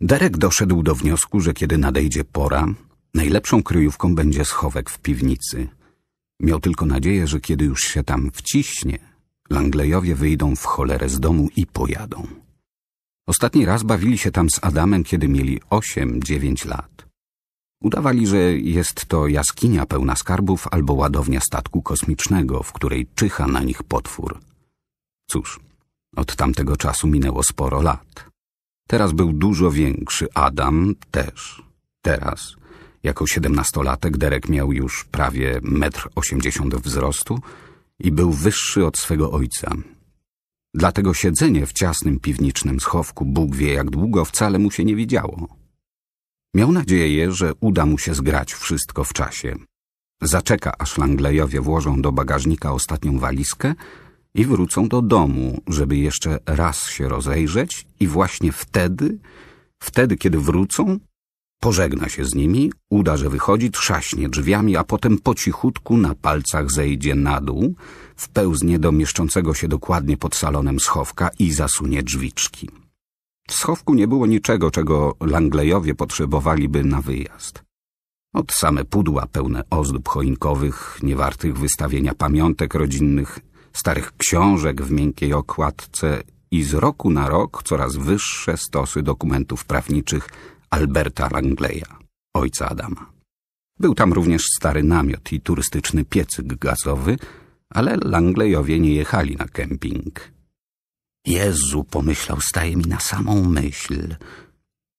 Derek doszedł do wniosku, że kiedy nadejdzie pora, najlepszą kryjówką będzie schowek w piwnicy. Miał tylko nadzieję, że kiedy już się tam wciśnie, Langlejowie wyjdą w cholerę z domu i pojadą. Ostatni raz bawili się tam z Adamem, kiedy mieli osiem, dziewięć lat. Udawali, że jest to jaskinia pełna skarbów albo ładownia statku kosmicznego, w której czyha na nich potwór. Cóż, od tamtego czasu minęło sporo lat. Teraz był dużo większy, Adam też. Teraz, jako siedemnastolatek, Derek miał już prawie metr osiemdziesiąt wzrostu i był wyższy od swego ojca. Dlatego siedzenie w ciasnym piwnicznym schowku, Bóg wie jak długo, wcale mu się nie widziało. Miał nadzieję, że uda mu się zgrać wszystko w czasie. Zaczeka, aż Langlejowie włożą do bagażnika ostatnią walizkę i wrócą do domu, żeby jeszcze raz się rozejrzeć i właśnie wtedy, wtedy kiedy wrócą, pożegna się z nimi, uda, że wychodzi, trzaśnie drzwiami, a potem po cichutku na palcach zejdzie na dół, wpełznie do mieszczącego się dokładnie pod salonem schowka i zasunie drzwiczki. W schowku nie było niczego, czego Langlejowie potrzebowaliby na wyjazd. Od same pudła pełne ozdób choinkowych, niewartych wystawienia pamiątek rodzinnych, starych książek w miękkiej okładce i z roku na rok coraz wyższe stosy dokumentów prawniczych Alberta Langleja, ojca Adama. Był tam również stary namiot i turystyczny piecyk gazowy, ale Langlejowie nie jechali na kemping. Jezu, pomyślał, staje mi na samą myśl.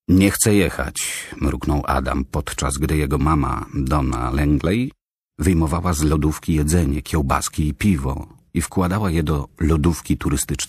Nie chcę jechać, mruknął Adam, podczas gdy jego mama, Donna Langley, wyjmowała z lodówki jedzenie, kiełbaski i piwo i wkładała je do lodówki turystycznej.